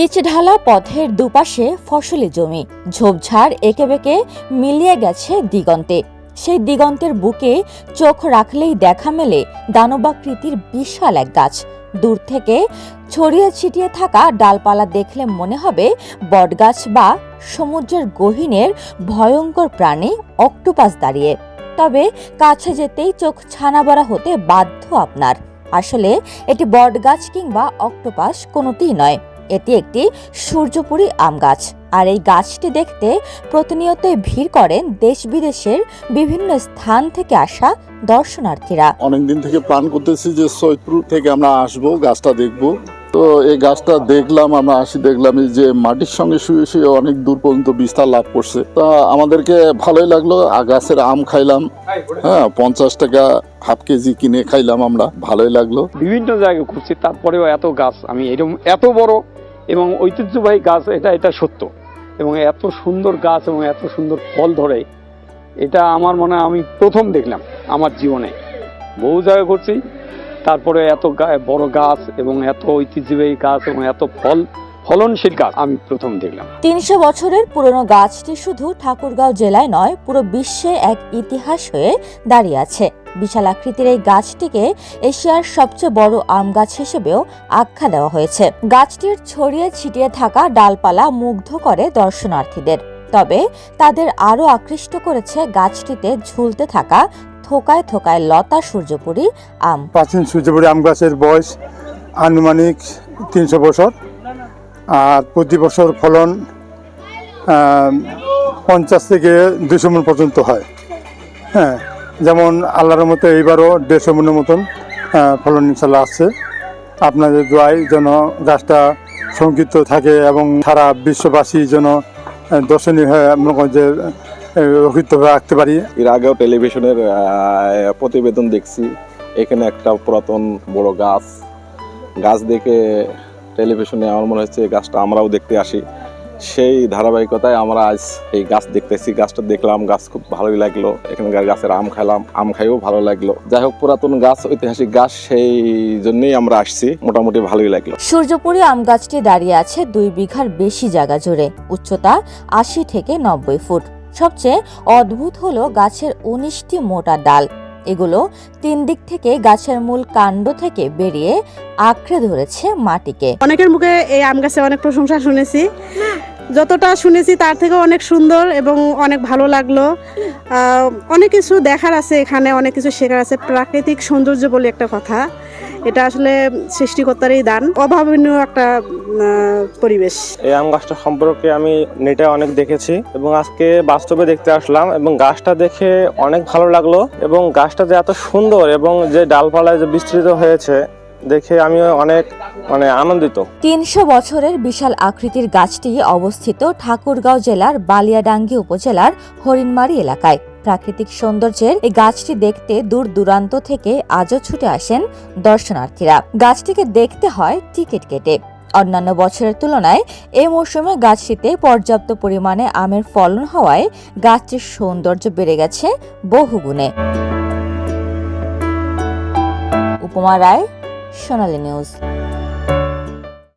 Pitch ঢালা পথের দুপাশে ফসলি জমি। ঝোপঝাড় এঁকে বেঁকে মিলিয়ে গেছে দিগন্তে। সেই দিগন্তের বুকে চোখ রাখলেই দেখা মেলে দানবাকৃতির বিশাল এক গাছ। দূর থেকে ছড়িয়ে ছিটিয়ে থাকা ডালপালা দেখলে মনে হবে বটগাছ বা সমুদ্রের গহীনের ভয়ঙ্কর প্রাণী অক্টোপাস দাঁড়িয়ে। তবে কাছে যেতেই চোখ ছানাবড়া হতে বাধ্য আপনার। আসলে এটি বটগাছ কিংবা অক্টোপাস কোনোটিই নয়। এটি একটি সূর্যপুরী আম গাছ। আর এই গাছটি দেখতে প্রতিনিয়তই ভিড় করেন দেশ বিদেশের বিভিন্ন স্থান থেকে আসা দর্শনার্থীরা। অনেকদিন থেকে প্ল্যান করতেছি যে সৈয়দপুর থেকে আমরা আসব গাছটা দেখব। তো এই গাছটা দেখলাম আমরা আসি দেখলাম এই যে মাটির সঙ্গে শুয়ে শুয়ে অনেক দূর পর্যন্ত বিস্তার লাভ করছে। তা আমাদেরকে ভালোই লাগল আর গাছের আম খাইলাম। হ্যাঁ পঞ্চাশ টাকা হাফ কেজি কিনে খাইলাম আমরা ভালোই লাগল। বিভিন্ন জায়গায় ঘুরছি তারপরেও এত গাছ আমি এরকম এত বড় এবং ঐতিহ্যবাহী গাছ, এটা এটা সত্য। এবং এত সুন্দর গাছ এবং এত সুন্দর ফল ধরে, এটা আমার মনে হয় আমি প্রথম দেখলাম আমার জীবনে। বহু জায়গায় ঘুরছি, তারপরে এত বড় গাছ এবং এত ঐতিহ্যবাহী গাছ এবং এত ফল, ফলনশীল গাছ আমি প্রথম দেখলাম। তিনশো বছরের পুরনো গাছটি শুধু ঠাকুরগাঁও জেলায় নয়, পুরো বিশ্বে এক ইতিহাস হয়ে দাঁড়িয়ে আছে। বিশাল আকৃতির এই গাছটিকে এশিয়ার সবচেয়ে বড় আম গাছ হিসেবেও আখ্যা দেওয়া হয়েছে। গাছটির ছড়িয়ে ছিটিয়ে থাকা ডালপালা মুগ্ধ করে দর্শনার্থীদের। তবে তাদের আরও আকৃষ্ট করেছে গাছটিতে ঝুলতে থাকা থোকায় থোকায় লতা সূর্যপুরী আম। প্রাচীন সূর্যপুরি আম গাছের বয়স আনুমানিক তিনশো বছর। আর প্রতি বছর ফলন পঞ্চাশ থেকে দুশো মন পর্যন্ত হয়। হ্যাঁ যেমন আল্লাহর মতো এইবারও দেড়শো মনের মতন ফলন ইনশাল্লাহ আসছে। আপনাদের দোয়াই যেন গাছটা সংক্ষিপ্ত থাকে এবং সারা বিশ্ববাসী যেন দর্শনীয় হয়ে যে রক্ষিত রাখতে পারি। এর আগেও টেলিভিশনের প্রতিবেদন দেখছি। এখানে একটা পুরাতন বড় গাছ। গাছ দেখে টেলিভিশনে আমার মনে হচ্ছে গাছটা আমরাও দেখতে আসি। সেই ধারাবাহিকতায় আমরা আজ এই গাছ দেখতেছি। গাছটা দেখলাম গাছ খুব ভালোই লাগল। এখানকার গাছের আম খেলাম আম খাইও ভালো লাগল। যাই হোক পুরাতন গাছ ঐতিহাসিক গাছ সেই জন্যই আমরা আসছি। মোটামুটি ভালোই লাগল। সূর্যপুরী আম গাছটি দাঁড়িয়ে আছে দুই বিঘার বেশি জায়গা জুড়ে। উচ্চতা আশি থেকে নব্বই ফুট। সবচেয়ে অদ্ভুত হলো গাছের উনিশটি মোটা ডাল। এগুলো তিন দিক থেকে গাছের মূল কাণ্ড থেকে বেরিয়ে আঁকড়ে ধরেছে মাটিকে। অনেকের মুখে এই আম গাছে অনেক প্রশংসা শুনেছি। যতটা শুনেছি তার থেকে অনেক সুন্দর এবং অনেক ভালো লাগল। অনেক কিছু দেখার আছে এখানে, অনেক কিছু শেখার আছে। প্রাকৃতিক সৌন্দর্য বলে একটা কথা। এটা আসলে সৃষ্টিকর্তারই দান, অভাবনীয় একটা পরিবেশ। এই আম গাছটা সম্পর্কে আমি নেটে অনেক দেখেছি এবং আজকে বাস্তবে দেখতে আসলাম এবং গাছটা দেখে অনেক ভালো লাগল এবং গাছটা যে এত সুন্দর এবং যে ডালপালায় যে বিস্তৃত হয়েছে দেখে আমি অনেক মানে আনন্দিত। তিনশো বছরের বিশাল আকৃতির গাছটি অবস্থিত ঠাকুরগাঁও জেলার বালিয়াডাঙ্গি উপজেলার হরিণমারি এলাকায়। প্রাকৃতিক সৌন্দর্যের এই গাছটি দেখতে দূর দূরান্ত থেকে আজও ছুটে আসেন দর্শনার্থীরা। গাছটিকে দেখতে হয় টিকিট কেটে। অন্যান্য বছরের তুলনায় এই মৌসুমে গাছটিতে পর্যাপ্ত পরিমাণে আমের ফলন হওয়ায় গাছটির সৌন্দর্য বেড়ে গেছে বহুগুণে। উপমা রায় সোনালী নিউজ।